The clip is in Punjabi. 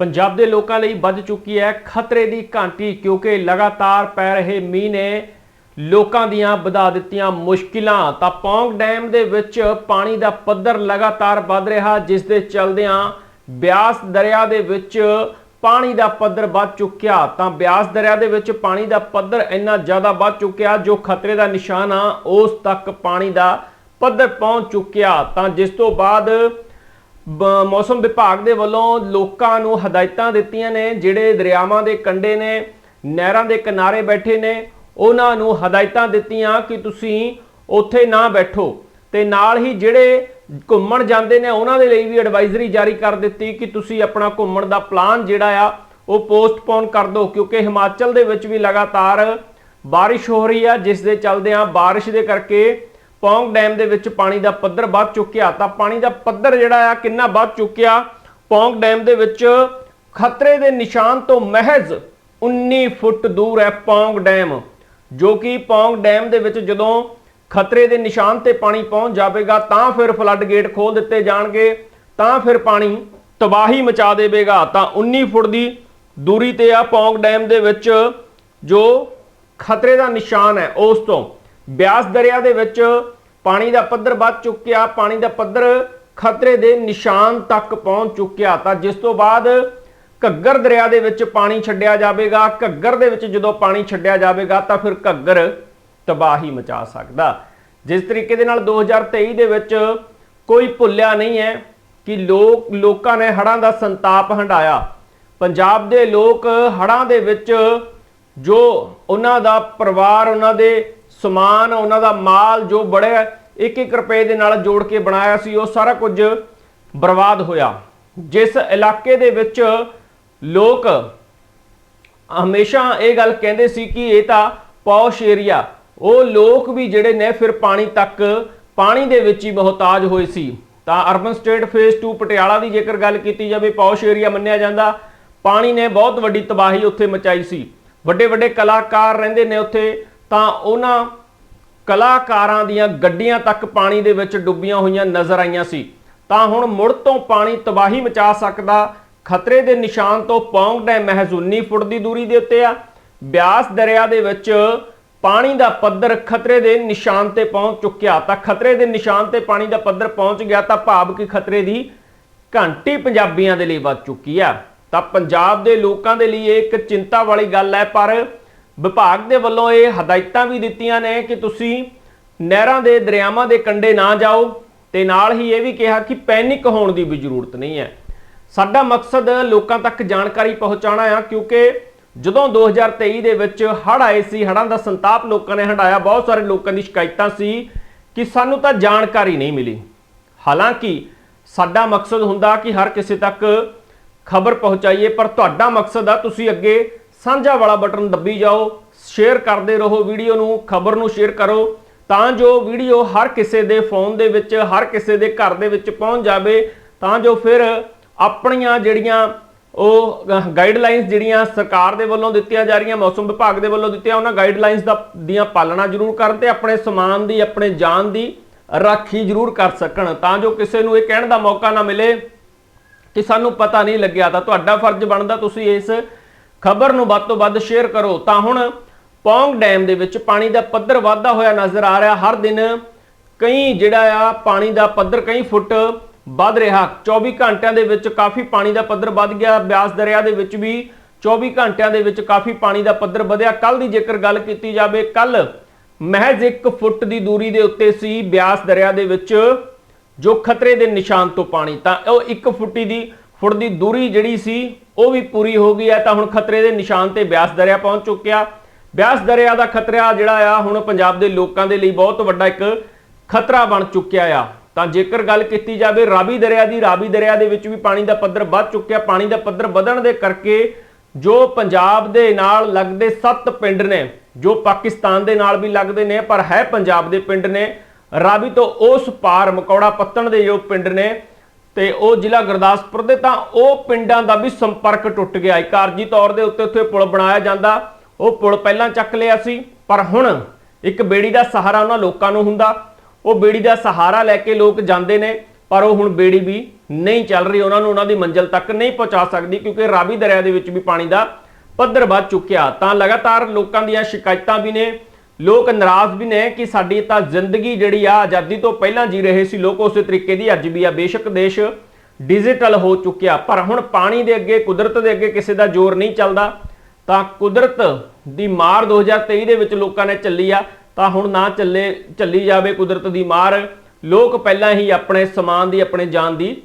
ਪੰਜਾਬ ਦੇ ਲੋਕਾਂ ਲਈ ਵੱਧ ਚੁੱਕੀ ਹੈ ਖਤਰੇ ਦੀ ਘੰਟੀ, ਕਿਉਂਕਿ ਲਗਾਤਾਰ ਪੈ ਰਹੇ ਮੀਂਹ ਨੇ ਲੋਕਾਂ ਦੀਆਂ ਵਧਾ ਦਿੱਤੀਆਂ ਮੁਸ਼ਕਿਲਾਂ। ਤਾਂ ਪੌਂਗ ਡੈਮ ਦੇ ਵਿੱਚ ਪਾਣੀ ਦਾ ਪੱਧਰ ਲਗਾਤਾਰ ਵੱਧ ਰਿਹਾ, ਜਿਸ ਦੇ ਚਲਦਿਆਂ ਬਿਆਸ ਦਰਿਆ ਦੇ ਵਿੱਚ ਪਾਣੀ ਦਾ ਪੱਧਰ ਵੱਧ ਚੁੱਕਿਆ। ਤਾਂ ਬਿਆਸ ਦਰਿਆ ਦੇ ਵਿੱਚ ਪਾਣੀ ਦਾ ਪੱਧਰ ਇੰਨਾ ਜ਼ਿਆਦਾ ਵੱਧ ਚੁੱਕਿਆ, ਜੋ ਖਤਰੇ ਦਾ ਨਿਸ਼ਾਨ ਆ, ਉਸ ਤੱਕ ਪਾਣੀ ਦਾ ਪੱਧਰ ਪਹੁੰਚ ਚੁੱਕਿਆ। ਤਾਂ ਜਿਸ ਤੋਂ ਬਾਅਦ ਮੌਸਮ ਵਿਭਾਗ ਦੇ ਵੱਲੋਂ ਲੋਕਾਂ ਨੂੰ ਹਦਾਇਤਾਂ ਦਿੱਤੀਆਂ ਨੇ, ਜਿਹੜੇ ਦਰਿਆਵਾਂ ਦੇ ਕੰਢੇ ਨੇ, ਨਹਿਰਾਂ ਦੇ ਕਿਨਾਰੇ ਬੈਠੇ ਨੇ, ਉਹਨਾਂ ਨੂੰ ਹਦਾਇਤਾਂ ਦਿੱਤੀਆਂ ਕਿ ਤੁਸੀਂ ਉੱਥੇ ਨਾ ਬੈਠੋ। ਤੇ ਨਾਲ ਹੀ ਜਿਹੜੇ ਘੁੰਮਣ ਜਾਂਦੇ ਨੇ, ਉਹਨਾਂ ਦੇ ਲਈ ਵੀ ਐਡਵਾਈਜ਼ਰੀ ਜਾਰੀ ਕਰ ਦਿੱਤੀ ਕਿ ਤੁਸੀਂ ਆਪਣਾ ਘੁੰਮਣ ਦਾ ਪਲਾਨ ਜਿਹੜਾ ਆ, ਉਹ ਪੋਸਟਪੋਨ ਕਰ ਦਿਓ, ਕਿਉਂਕਿ ਹਿਮਾਚਲ ਦੇ ਵਿੱਚ ਵੀ ਲਗਾਤਾਰ ਬਾਰਿਸ਼ ਹੋ ਰਹੀ ਆ, ਜਿਸ ਦੇ ਚੱਲਦਿਆਂ ਬਾਰਿਸ਼ ਦੇ ਕਰਕੇ ਪੌਂਗ ਡੈਮ ਦੇ ਵਿੱਚ ਪਾਣੀ ਦਾ ਪੱਧਰ ਵੱਧ ਚੁੱਕਿਆ, ਤਾਂ ਪਾਣੀ ਦਾ ਪੱਧਰ ਜਿਹੜਾ ਆ ਕਿੰਨਾ ਵੱਧ ਚੁੱਕਿਆ? ਪੌਂਗ ਡੈਮ ਦੇ ਵਿੱਚ ਖਤਰੇ ਦੇ ਨਿਸ਼ਾਨ ਤੋਂ ਮਹਿਜ਼ 19 ਫੁੱਟ ਦੂਰ ਹੈ ਪੌਂਗ ਡੈਮ, ਜੋ ਕਿ ਪੌਂਗ ਡੈਮ ਦੇ ਵਿੱਚ ਜਦੋਂ ਖਤਰੇ ਦੇ ਨਿਸ਼ਾਨ ਤੇ ਪਾਣੀ ਪਹੁੰਚ ਜਾਵੇਗਾ, ਤਾਂ ਫਿਰ ਫਲੱਡ ਗੇਟ ਖੋਲ ਦਿੱਤੇ ਜਾਣਗੇ, ਤਾਂ ਫਿਰ ਪਾਣੀ ਤਬਾਹੀ ਮਚਾ ਦੇਵੇਗਾ। ਤਾਂ 19 ਫੁੱਟ ਦੀ ਦੂਰੀ ਤੇ ਆ ਪੌਂਗ ਡੈਮ ਦੇ ਵਿੱਚ ਜੋ ਖਤਰੇ ਦਾ ਨਿਸ਼ਾਨ ਹੈ, ਉਸ ਤੋਂ ਬਿਆਸ ਦਰਿਆ ਦੇ ਵਿੱਚ ਪਾਣੀ ਦਾ ਪੱਧਰ ਵੱਧ ਚੁੱਕਿਆ, ਪਾਣੀ ਦਾ ਪੱਧਰ ਖਤਰੇ ਦੇ ਨਿਸ਼ਾਨ ਤੱਕ ਪਹੁੰਚ ਚੁੱਕਿਆ। ਤਾਂ ਜਿਸ ਤੋਂ ਬਾਅਦ ਘੱਗਰ ਦਰਿਆ ਦੇ ਵਿੱਚ ਪਾਣੀ ਛੱਡਿਆ ਜਾਵੇਗਾ। ਘੱਗਰ ਦੇ ਵਿੱਚ ਜਦੋਂ ਪਾਣੀ ਛੱਡਿਆ ਜਾਵੇਗਾ, ਤਾਂ ਫਿਰ ਘੱਗਰ ਤਬਾਹੀ ਮਚਾ ਸਕਦਾ। ਜਿਸ ਤਰੀਕੇ ਦੇ ਨਾਲ 2023 ਦੇ ਵਿੱਚ ਕੋਈ ਭੁੱਲਿਆ ਨਹੀਂ ਹੈ ਕਿ ਲੋਕ, ਲੋਕਾਂ ਨੇ ਹੜ੍ਹਾਂ ਦਾ ਸੰਤਾਪ ਹੰਡਾਇਆ। ਪੰਜਾਬ ਦੇ ਲੋਕ ਹੜ੍ਹਾਂ ਦੇ ਵਿੱਚ ਜੋ ਉਹਨਾਂ ਦਾ ਪਰਿਵਾਰ, ਉਹਨਾਂ ਦੇ ਸਮਾਨ ਉਹਨਾਂ ਦਾ ਮਾਲ ਜੋ ਬੜੇ ਇੱਕ ਇੱਕ ਰੁਪਏ ਦੇ ਨਾਲ ਜੋੜ ਕੇ ਬਣਾਇਆ ਸੀ, ਉਹ ਸਾਰਾ ਕੁਝ ਬਰਬਾਦ ਹੋਇਆ। ਜਿਸ ਇਲਾਕੇ ਦੇ ਵਿੱਚ ਲੋਕ ਹਮੇਸ਼ਾ ਇਹ ਗੱਲ ਕਹਿੰਦੇ ਸੀ ਕਿ ਇਹ ਤਾਂ ਪੌਸ਼ ਏਰੀਆ, ਉਹ ਲੋਕ ਵੀ ਜਿਹੜੇ ਨੇ ਫਿਰ ਪਾਣੀ ਤੱਕ, ਪਾਣੀ ਦੇ ਵਿੱਚ ਹੀ ਮੁਹਤਾਜ ਹੋਏ ਸੀ। ਤਾਂ ਅਰਬਨ ਸਟੇਟ ਫੇਸ 2 ਪਟਿਆਲਾ ਦੀ ਜੇਕਰ ਗੱਲ ਕੀਤੀ ਜਾਵੇ, ਪੌਸ਼ ਏਰੀਆ ਮੰਨਿਆ ਜਾਂਦਾ, ਪਾਣੀ ਨੇ ਬਹੁਤ ਵੱਡੀ ਤਬਾਹੀ ਉੱਥੇ ਮਚਾਈ ਸੀ। ਵੱਡੇ ਵੱਡੇ ਕਲਾਕਾਰ ਰਹਿੰਦੇ ਨੇ ਉੱਥੇ ਤਾਂ ਉਹਨਾਂ ਕਲਾਕਾਰਾਂ ਦੀਆਂ ਗੱਡੀਆਂ ਤੱਕ ਪਾਣੀ ਦੇ ਵਿੱਚ ਡੁੱਬੀਆਂ ਹੋਈਆਂ ਨਜ਼ਰ ਆਈਆਂ ਸੀ। ਤਾਂ ਹੁਣ ਮੁੜ ਤੋਂ ਪਾਣੀ ਤਬਾਹੀ ਮਚਾ ਸਕਦਾ, ਖਤਰੇ ਦੇ ਨਿਸ਼ਾਨ ਤੋਂ ਪੌਂਗ ਡੈਮ ਮਹਿਜ਼ 19 ਫੁੱਟ ਦੀ ਦੂਰੀ ਦੇ ਉੱਤੇ ਆ। ਬਿਆਸ ਦਰਿਆ ਦੇ ਵਿੱਚ ਪਾਣੀ ਦਾ ਪੱਧਰ ਖਤਰੇ ਦੇ ਨਿਸ਼ਾਨ ਤੇ ਪਹੁੰਚ ਚੁੱਕਿਆ। ਤਾਂ ਖਤਰੇ ਦੇ ਨਿਸ਼ਾਨ ਤੇ ਪਾਣੀ ਦਾ ਪੱਧਰ ਪਹੁੰਚ ਗਿਆ ਤਾਂ ਭਾਵ ਕਿ ਖਤਰੇ ਦੀ ਘੰਟੀ ਪੰਜਾਬੀਆਂ ਦੇ ਲਈ ਵੱਜ ਚੁੱਕੀ ਆ। ਤਾਂ ਪੰਜਾਬ ਦੇ ਲੋਕਾਂ ਦੇ ਲਈ ਇਹ ਇੱਕ ਚਿੰਤਾ ਵਾਲੀ ਗੱਲ ਹੈ, ਪਰ ਵਿਭਾਗ ਦੇ ਵੱਲੋਂ ਇਹ ਹਦਾਇਤਾਂ ਵੀ ਦਿੱਤੀਆਂ ਨੇ ਕਿ ਤੁਸੀਂ ਨਹਿਰਾਂ ਦੇ ਦਰਿਆਵਾਂ ਦੇ ਕੰਢੇ ਨਾ ਜਾਓ ਤੇ ਨਾਲ ਹੀ ਇਹ ਵੀ ਕਿਹਾ ਕਿ ਪੈਨਿਕ ਹੋਣ ਦੀ ਵੀ ਜ਼ਰੂਰਤ ਨਹੀਂ ਹੈ। ਸਾਡਾ ਮਕਸਦ ਲੋਕਾਂ ਤੱਕ ਜਾਣਕਾਰੀ ਪਹੁੰਚਾਉਣਾ ਆ, ਕਿਉਂਕਿ ਜਦੋਂ 2023 ਦੇ ਵਿੱਚ ਹੜ੍ਹ ਆਏ ਸੀ, ਹੜ੍ਹਾਂ ਦਾ ਸੰਤਾਪ ਲੋਕਾਂ ਨੇ ਹੰਡਾਇਆ ਬਹੁਤ ਸਾਰੇ ਲੋਕਾਂ ਦੀ ਸ਼ਿਕਾਇਤਾਂ ਸੀ ਕਿ ਸਾਨੂੰ ਤਾਂ ਜਾਣਕਾਰੀ ਨਹੀਂ ਮਿਲੀ। ਹਾਲਾਂਕਿ ਸਾਡਾ ਮਕਸਦ ਹੁੰਦਾ ਕਿ ਹਰ ਕਿਸੇ ਤੱਕ ਖਬਰ ਪਹੁੰਚਾਈਏ, ਪਰ ਤੁਹਾਡਾ ਮਕਸਦ ਆ ਤੁਸੀਂ ਅੱਗੇ ਸਾਂਝਾ ਵਾਲਾ ਬਟਨ ਦੱਬੀ ਜਾਓ ਸ਼ੇਅਰ ਕਰਦੇ ਰਹੋ ਵੀਡੀਓ ਨੂੰ, ਖਬਰ ਨੂੰ ਸ਼ੇਅਰ ਕਰੋ, ਤਾਂ ਜੋ ਵੀਡੀਓ ਹਰ ਕਿਸੇ ਦੇ ਫੋਨ ਦੇ ਵਿੱਚ, ਹਰ ਕਿਸੇ ਦੇ ਘਰ ਦੇ ਵਿੱਚ ਪਹੁੰਚ ਜਾਵੇ, ਤਾਂ ਜੋ ਫਿਰ ਆਪਣੀਆਂ ਜਿਹੜੀਆਂ ਉਹ ਗਾਈਡਲਾਈਨਸ ਜਿਹੜੀਆਂ ਸਰਕਾਰ ਦੇ ਵੱਲੋਂ ਦਿੱਤੀਆਂ ਜਾ ਰਹੀਆਂ, ਮੌਸਮ ਵਿਭਾਗ ਦੇ ਵੱਲੋਂ ਦਿੱਤੀਆਂ, ਉਹਨਾਂ ਗਾਈਡਲਾਈਨਸ ਦਾ, ਦੀਆਂ ਪਾਲਣਾ ਜ਼ਰੂਰ ਕਰਨ ਤੇ ਆਪਣੇ ਸਮਾਨ ਦੀ, ਆਪਣੇ ਜਾਨ ਦੀ ਰਾਖੀ ਜ਼ਰੂਰ ਕਰ ਸਕਣ, ਤਾਂ ਜੋ ਕਿਸੇ ਨੂੰ ਇਹ ਕਹਿਣ ਦਾ ਮੌਕਾ ਨਾ ਮਿਲੇ ਕਿ ਸਾਨੂੰ ਪਤਾ ਨਹੀਂ ਲੱਗਿਆ, ਤਾਂ ਤੁਹਾਡਾ ਫਰਜ਼ ਬਣਦਾ ਤੁਸੀਂ ਇਸ ਖਬਰ ਨੂੰ ਵੱਧ ਤੋਂ ਵੱਧ ਸ਼ੇਅਰ ਕਰੋ। ਤਾਂ ਹੁਣ ਪੌਂਗ ਡੈਮ ਦੇ ਵਿੱਚ ਪਾਣੀ ਦਾ ਪੱਧਰ ਵਾਧਾ ਹੋਇਆ ਨਜ਼ਰ ਆ ਰਿਹਾ। ਹਰ ਦਿਨ ਕਈ ਜਿਹੜਾ ਆ, ਪਾਣੀ ਦਾ ਪੱਧਰ ਕਈ ਫੁੱਟ ਵੱਧ ਰਿਹਾ। 24 ਘੰਟਿਆਂ ਦੇ ਵਿੱਚ ਕਾਫੀ ਪਾਣੀ ਦਾ ਪੱਧਰ ਵੱਧ ਗਿਆ। ਬਿਆਸ ਦਰਿਆ ਦੇ ਵਿੱਚ ਵੀ 24 ਘੰਟਿਆਂ ਦੇ ਵਿੱਚ ਕਾਫੀ ਪਾਣੀ ਦਾ ਪੱਧਰ ਵਧਿਆ। ਕੱਲ ਦੀ ਜੇਕਰ ਗੱਲ ਕੀਤੀ ਜਾਵੇ ਕੱਲ ਮਹਿਜ਼ 1 ਫੁੱਟ ਦੀ ਦੂਰੀ ਦੇ ਉੱਤੇ ਸੀ ਬਿਆਸ ਦਰਿਆ ਦੇ ਵਿੱਚ, ਜੋ ਖਤਰੇ ਦੇ ਨਿਸ਼ਾਨ ਤੋਂ ਪਾਣੀ। ਤਾਂ ਉਹ 1 ਫੁੱਟੀ ਦੀ ਫੁੱਟ ਦੀ ਦੂਰੀ ਜਿਹੜੀ ਸੀ, ਉਹ ਵੀ ਪੂਰੀ ਹੋ ਗਈ ਹੈ, ਤਾਂ ਹੁਣ ਖਤਰੇ ਦੇ ਨਿਸ਼ਾਨ ਤੇ ਬਿਆਸ ਦਰਿਆ ਪਹੁੰਚ ਚੁੱਕਿਆ। ਬਿਆਸ ਦਰਿਆ ਦਾ ਖਤਰਾ ਜਿਹੜਾ ਆ, ਹੁਣ ਪੰਜਾਬ ਦੇ ਲੋਕਾਂ ਦੇ ਲਈ ਬਹੁਤ ਵੱਡਾ ਇੱਕ ਖਤਰਾ ਬਣ ਚੁੱਕਿਆ ਆ। ਤਾਂ ਜੇਕਰ ਗੱਲ ਕੀਤੀ ਜਾਵੇ ਰਾਵੀ ਦਰਿਆ ਦੀ ਰਾਵੀ ਦਰਿਆ ਦੇ ਵਿੱਚ ਵੀ ਪਾਣੀ ਦਾ ਪੱਧਰ ਵੱਧ ਚੁੱਕਿਆ। ਪਾਣੀ ਦਾ ਪੱਧਰ ਵਧਣ ਦੇ ਕਰਕੇ ਜੋ ਪੰਜਾਬ ਦੇ ਨਾਲ ਲੱਗਦੇ 7 ਪਿੰਡ ਨੇ, ਜੋ ਪਾਕਿਸਤਾਨ ਦੇ ਨਾਲ ਵੀ ਲੱਗਦੇ ਨੇ, ਪਰ ਹੈ ਪੰਜਾਬ ਦੇ ਪਿੰਡ ਨੇ। ਰਾਵੀ ਤੋਂ ਉਸ ਪਾਰ ਮਕੌੜਾ ਪੱਤਣ ਦੇ ਜੋ ਪਿੰਡ ਨੇ ਤੇ ਉਹ ਜ਼ਿਲ੍ਹਾ ਗੁਰਦਾਸਪੁਰ ਦੇ, ਤਾਂ ਉਹ ਪਿੰਡਾਂ ਦਾ ਵੀ ਸੰਪਰਕ ਟੁੱਟ ਗਿਆ ਇੱਕ ਆਰਜੀ ਤੌਰ ਦੇ ਉੱਤੇ ਉੱਥੇ ਪੁਲ ਬਣਾਇਆ ਜਾਂਦਾ। ਉਹ ਪੁਲ ਪਹਿਲਾਂ ਚੱਕ ਲਿਆ ਸੀ, ਪਰ ਹੁਣ ਇੱਕ ਬੇੜੀ ਦਾ ਸਹਾਰਾ ਉਹਨਾਂ ਲੋਕਾਂ ਨੂੰ ਹੁੰਦਾ। ਉਹ ਬੇੜੀ ਦਾ ਸਹਾਰਾ ਲੈ ਕੇ ਲੋਕ ਜਾਂਦੇ ਨੇ, ਪਰ ਉਹ ਹੁਣ ਬੇੜੀ ਵੀ ਨਹੀਂ ਚੱਲ ਰਹੀ। ਉਹਨਾਂ ਨੂੰ ਉਹਨਾਂ ਦੀ ਮੰਜ਼ਿਲ ਤੱਕ ਨਹੀਂ ਪਹੁੰਚਾ ਸਕਦੀ, ਕਿਉਂਕਿ ਰਾਵੀ ਦਰਿਆ ਦੇ ਵਿੱਚ ਵੀ ਪਾਣੀ ਦਾ ਪੱਧਰ ਵੱਧ ਚੁੱਕਿਆ। ਤਾਂ ਲਗਾਤਾਰ ਲੋਕਾਂ ਦੀਆਂ ਸ਼ਿਕਾਇਤਾਂ ਵੀ ਨੇ। ਲੋਕ ਨਾਰਾਜ਼ ਵੀ ਨੇ ਕਿ ਸਾਡੀ ਤਾਂ ਜ਼ਿੰਦਗੀ ਜਿਹੜੀ ਆ ਆਜ਼ਾਦੀ ਤੋਂ ਪਹਿਲਾਂ ਜੀ ਰਹੇ ਸੀ, ਲੋਕ ਉਸੇ ਤਰੀਕੇ ਦੀ ਅੱਜ ਵੀ ਆ। ਬੇਸ਼ੱਕ ਦੇਸ਼ ਡਿਜੀਟਲ ਹੋ ਚੁੱਕਿਆ, ਪਰ ਹੁਣ ਪਾਣੀ ਦੇ ਅੱਗੇ, ਕੁਦਰਤ ਦੇ ਅੱਗੇ ਕਿਸੇ ਦਾ ਜ਼ੋਰ ਨਹੀਂ ਚੱਲਦਾ। ਤਾਂ ਕੁਦਰਤ ਦੀ ਮਾਰ 2023 ਦੇ ਵਿੱਚ ਲੋਕਾਂ ਨੇ ਚੱਲੀ ਆ, ਤਾਂ ਹੁਣ ਨਾ ਚੱਲੇ, ਚੱਲੀ ਜਾਵੇ ਕੁਦਰਤ ਦੀ ਮਾਰ। ਲੋਕ ਪਹਿਲਾਂ ਹੀ ਆਪਣੇ ਸਮਾਨ ਦੀ, ਆਪਣੇ ਜਾਨ ਦੀ